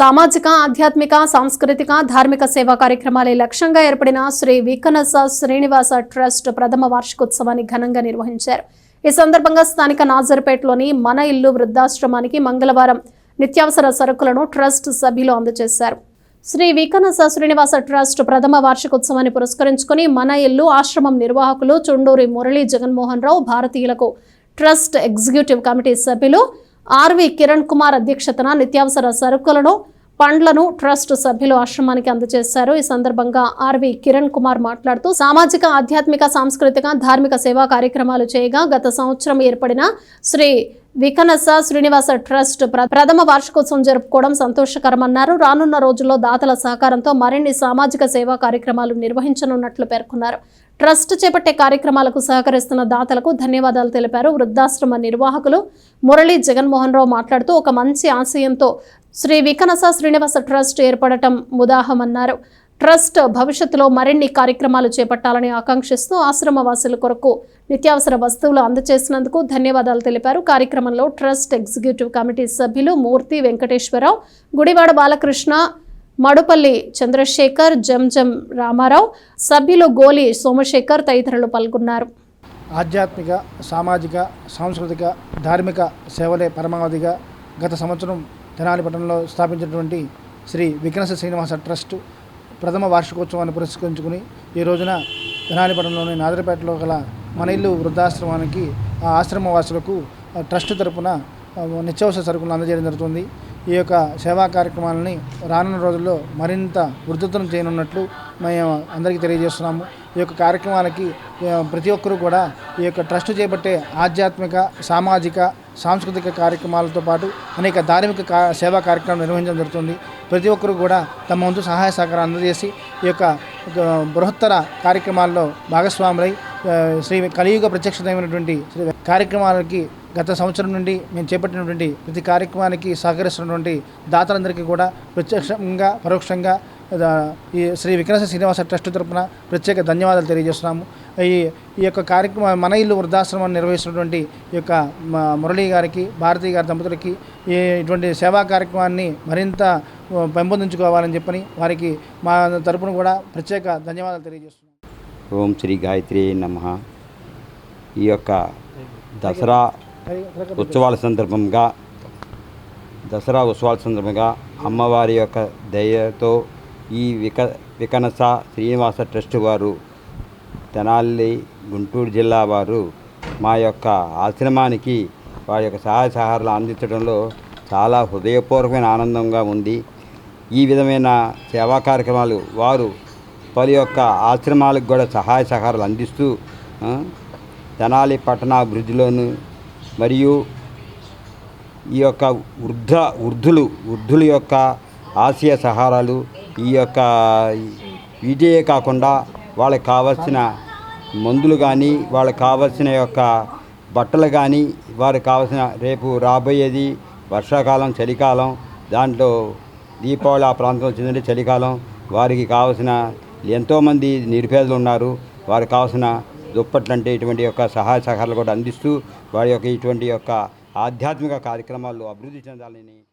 సామాజిక ఆధ్యాత్మిక సాంస్కృతిక ధార్మిక సేవా కార్యక్రమాలే లక్ష్యంగా ఏర్పడిన శ్రీ వికనస శ్రీనివాస ట్రస్ట్ ప్రథమ వార్షికోత్సవాన్ని ఘనంగా నిర్వహించారు. ఈ సందర్భంగా స్థానిక నాజర్పేటలోని మన ఇల్లు వృద్ధాశ్రమానికి మంగళవారం నిత్యావసర సరుకులను ట్రస్ట్ సభ్యులు అందజేశారు. శ్రీ వికనస శ్రీనివాస ట్రస్ట్ ప్రథమ వార్షికోత్సవాన్ని పురస్కరించుకుని మన ఇల్లు ఆశ్రమం నిర్వాహకులు చుండూరి మురళీ జగన్మోహన్ రావు భారతీయులకు ట్రస్ట్ ఎగ్జిక్యూటివ్ కమిటీ సభ్యులు ఆర్వి కిరణ్ కుమార్ అధ్యక్షతన నిత్యావసర సరుకులను పండ్లను ట్రస్ట్ సభ్యులు ఆశ్రమానికి అందజేశారు. ఈ సందర్భంగా ఆర్వి కిరణ్ కుమార్ మాట్లాడుతూ సామాజిక ఆధ్యాత్మిక సాంస్కృతిక ధార్మిక సేవా కార్యక్రమాలు చేయగా గత సంవత్సరం ఏర్పడిన శ్రీ వికనస శ్రీనివాస ట్రస్ట్ ప్ర- ప్రథమ వార్షికోత్సవం జరుపుకోవడం సంతోషకరమన్నారు. రానున్న రోజుల్లో దాతల సహకారంతో మరిన్ని సామాజిక సేవా కార్యక్రమాలు నిర్వహించనున్నట్లు పేర్కొన్నారు. ట్రస్ట్ చేపట్టే కార్యక్రమాలకు సహకరిస్తున్న దాతలకు ధన్యవాదాలు తెలిపారు. వృద్ధాశ్రమ నిర్వాహకులు మురళీ జగన్మోహన్ రావు మాట్లాడుతూ ఒక మంచి ఆశయంతో శ్రీ వికనస శ్రీనివాస ట్రస్ట్ ఏర్పడటం ముదాహమన్నారు ట్రస్ట్ భవిష్యత్తులో మరిన్ని కార్యక్రమాలు చేపట్టాలని ఆకాంక్షిస్తూ ఆశ్రమవాసుల కొరకు నిత్యావసర వస్తువులు అందజేసినందుకు ధన్యవాదాలు తెలిపారు. కార్యక్రమంలో ట్రస్ట్ ఎగ్జిక్యూటివ్ కమిటీ సభ్యులు మూర్తి వెంకటేశ్వరరావు గుడివాడ బాలకృష్ణ మడుపల్లి చంద్రశేఖర్ జంజం రామారావు సభ్యులు గోలి సోమశేఖర్ తదితరులు పాల్గొన్నారు. ఆధ్యాత్మిక సామాజిక సాంస్కృతిక ధార్మిక సేవలే పరమావధిగా గత సంవత్సరం తెనాలి పట్టణంలో స్థాపించినటువంటి శ్రీ వికనస శ్రీనివాస ట్రస్ట్ ప్రథమ వార్షికోత్సవాన్ని పురస్కరించుకుని ఈ రోజున తెనాలి పట్టణంలోని నాదరపేటలో గల మన ఇల్లు వృద్ధాశ్రమానికి ఆ ఆశ్రమ వాసులకు ట్రస్ట్ తరపున నిత్యావసర సరుకులను అందజేయడం జరుగుతుంది. ఈ యొక్క సేవా కార్యక్రమాలని రానున్న రోజుల్లో మరింత వృద్ధతరం చేయనున్నట్లు మేము అందరికీ తెలియజేస్తున్నాము. ఈ యొక్క కార్యక్రమానికి ప్రతి ఒక్కరూ కూడా ఈ యొక్క ట్రస్ట్ చేపట్టే ఆధ్యాత్మిక సామాజిక సాంస్కృతిక కార్యక్రమాలతో పాటు అనేక ధార్మిక కా సేవా కార్యక్రమాలు నిర్వహించడం జరుగుతుంది. ప్రతి ఒక్కరూ కూడా తమ వంతు సహాయ సహకారం అందజేసి ఈ యొక్క బృహత్తర కార్యక్రమాల్లో భాగస్వాములై శ్రీ కలియుగ ప్రత్యక్షమైనటువంటి శ్రీ కార్యక్రమాలకి గత సంవత్సరం నుండి మేము చేపట్టినటువంటి ప్రతి కార్యక్రమానికి సహకరిస్తున్నటువంటి దాతలందరికీ కూడా ప్రత్యక్షంగా పరోక్షంగా ఈ శ్రీ విక్రమ శ్రీనివాస ట్రస్ట్ తరపున ప్రత్యేక ధన్యవాదాలు తెలియజేస్తున్నాము. ఈ ఈ యొక్క కార్యక్రమం మన ఇల్లు వృద్ధాశ్రమాన్ని నిర్వహిస్తున్నటువంటి ఈ యొక్క మురళీ గారికి భారతీ గారి దంపతులకి ఈ ఇటువంటి సేవా కార్యక్రమాన్ని మరింత పెంపొందించుకోవాలని చెప్పని వారికి మా తరపున కూడా ప్రత్యేక ధన్యవాదాలు తెలియజేస్తున్నాము. ఓం శ్రీ గాయత్రి నమ. ఈ యొక్క దసరా ఉత్సవాల సందర్భంగా దసరా ఉత్సవాల సందర్భంగా అమ్మవారి యొక్క దయతో ఈ విక వికనస శ్రీనివాస ట్రస్ట్ వారు తెనాలి గుంటూరు జిల్లా వారు మా యొక్క ఆశ్రమానికి వారి యొక్క సహాయ సహారాలు అందించడంలో చాలా హృదయపూర్వకమైన ఆనందంగా ఉంది. ఈ విధమైన సేవా కార్యక్రమాలు వారు పలు యొక్క ఆశ్రమాలకు కూడా సహాయ సహకారాలు అందిస్తూ తెనాలి పట్టణాభివృద్ధిలోను మరియు ఈ యొక్క వృద్ధ వృద్ధులు వృద్ధుల యొక్క ఆశయ సహారాలు ఈ యొక్క వీటియే కాకుండా వాళ్ళకి కావలసిన మందులు కానీ వాళ్ళకి కావలసిన యొక్క బట్టలు కానీ వారికి కావలసిన రేపు రాబోయేది వర్షాకాలం చలికాలం దాంట్లో దీపావళి ఆ ప్రాంతంలో చెందిన చలికాలం వారికి కావలసిన ఎంతోమంది నిరుపేదలు ఉన్నారు. వారికి కావాల్సిన దుప్పట్లు అంటే ఇటువంటి యొక్క సహాయ సహకారాలు కూడా అందిస్తూ వారి యొక్క ఇటువంటి యొక్క ఆధ్యాత్మిక కార్యక్రమాలు అభివృద్ధి చెందాలని